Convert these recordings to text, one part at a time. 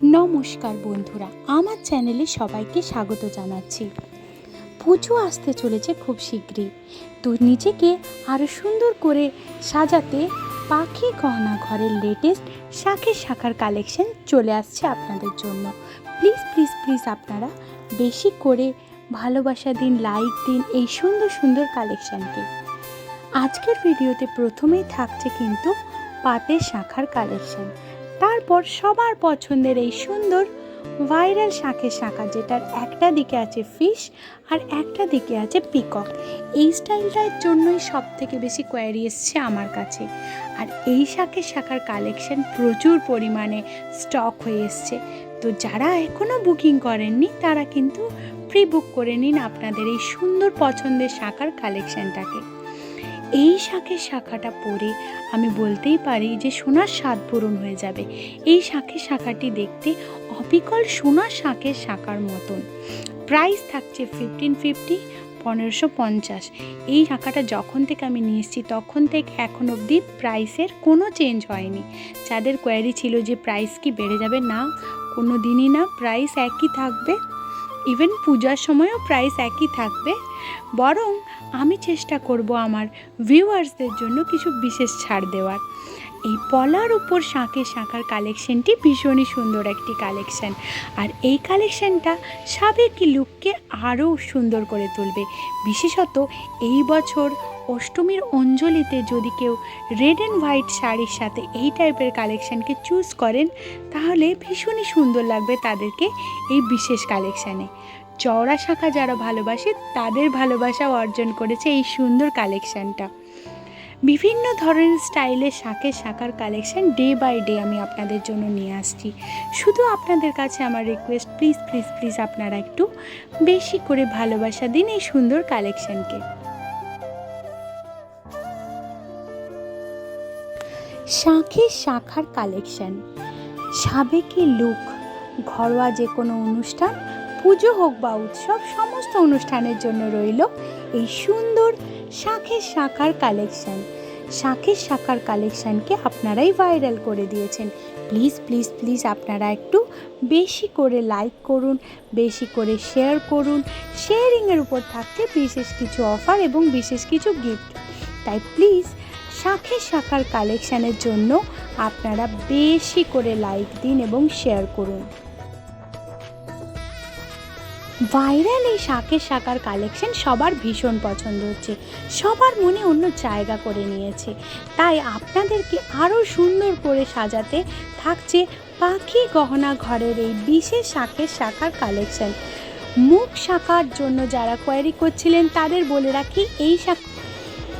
নমস্কার বন্ধুরা, আমার চ্যানেলে সবাইকে স্বাগত জানাচ্ছি। পুজো আসতে চলেছে খুব শীঘ্রই। তো নিজেকে আরও সুন্দর করে সাজাতে পাখি গহনা ঘরের লেটেস্ট শাখের শাখার কালেকশন চলে আসছে আপনাদের জন্য। প্লিজ প্লিজ প্লিজ আপনারা বেশি করে ভালোবাসা দিন লাইক দিন এই সুন্দর সুন্দর কালেকশানকে আজকের ভিডিওতে প্রথমেই থাকছে কিন্তু পাতের শাখার কালেকশন তারপর সবার পছন্দের এই সুন্দর ভাইরাল শাঁখের শাঁখা, যেটার একটা দিকে আছে ফিশ আর একটা দিকে আছে পিকক এই স্টাইলটার জন্যই সব থেকে বেশি কোয়ারি এসছে আমার কাছে। আর এই শাঁখের শাঁখার কালেকশন প্রচুর পরিমাণে স্টক হয়ে এসছে। তো যারা এখনও বুকিং করেননি, তারা কিন্তু প্রি বুক করে নিন আপনাদের এই সুন্দর পছন্দের শাঁখার কালেকশনটাকে এই শাঁখের শাখাটা পরে আমি বলতেই পারি যে সোনার স্বাদ পূরণ হয়ে যাবে। এই শাঁখের শাখাটি দেখতে অবিকল সোনার শাঁখের শাখার মতন। প্রাইস থাকছে ফিফটিন ফিফটি পনেরোশো পঞ্চাশ। এই শাখাটা যখন থেকে আমি নিয়ে এসেছি, তখন থেকে এখন অবধি প্রাইসের কোনো চেঞ্জ হয়নি। যাদের কোয়ারি ছিল যে প্রাইস কি বেড়ে যাবে, না কোনো দিনই না প্রাইস একই থাকবে। ইভেন পূজার সময়ও প্রাইস একই থাকবে। বরং আমি চেষ্টা করব আমার ভিউয়ার্সদের জন্য কিছু বিশেষ ছাড় দেওয়ার। এই পলার উপর শাঁখের শাঁখার কালেকশনটি ভীষণই সুন্দর একটি কালেকশন। আর এই কালেকশনটা সাবেকি লুককে আরও সুন্দর করে তুলবে। বিশেষত এই বছর অষ্টমীর অঞ্জলিতে যদি কেউ রেড অ্যান্ড হোয়াইট শাড়ির সাথে এই টাইপের কালেকশানকে চুজ করেন, তাহলে ভীষণই সুন্দর লাগবে তাদেরকে এই বিশেষ কালেকশানে। চওড়া শাখা যারা ভালোবাসে, তাদের ভালোবাসা অর্জন করেছে এই সুন্দর কালেকশানটা। বিভিন্ন ধরনের স্টাইলের শাকের শাখার কালেকশন ডে বাই ডে আমি আপনাদের জন্য নিয়ে আসছি। শুধু আপনাদের কাছে আমার রিকোয়েস্ট প্লিজ প্লিজ প্লিজ আপনারা একটু বেশি করে ভালোবাসা দিন এই সুন্দর কালেকশনকে শাঁখের শাখার কালেকশন সাবেকি লুক, ঘরোয়া যে কোনো অনুষ্ঠান, পুজো হোক বা উৎসব, সমস্ত অনুষ্ঠানের জন্য রইল এই সুন্দর শাঁখের শাখার কালেকশন শাঁখের শাখার কালেকশানকে আপনারাই ভাইরাল করে দিয়েছেন। প্লিজ প্লিজ প্লিজ আপনারা একটু বেশি করে লাইক করুন, বেশি করে শেয়ার করুন। শেয়ারিংয়ের উপর থাকছে বিশেষ কিছু অফার এবং বিশেষ কিছু গিফট তাই প্লিজ শাঁখের শাখার কালেকশানের জন্য আপনারা বেশি করে লাইক দিন এবং শেয়ার করুন। ভাইরাল এই শাকের শাকার কালেকশন সবার ভীষণ পছন্দ হচ্ছে। সবার মনে অন্য জায়গা করে নিয়েছে। তাই আপনাদেরকে আরও সুন্দর করে সাজাতে থাকছে পাখি গহনা ঘরের এই বিশেষ শাকের শাখার কালেকশন মুখ শাখার জন্য যারা কোয়ারি করছিলেন, তাদের বলে রাখি, এই শাক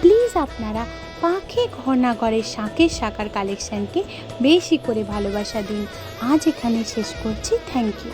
প্লিজ আপনারা পাখি ঘনা ঘরের শাকের শাখার কালেকশনকে বেশি করে ভালোবাসা দিন। আজ এখানে শেষ করছি। Thank you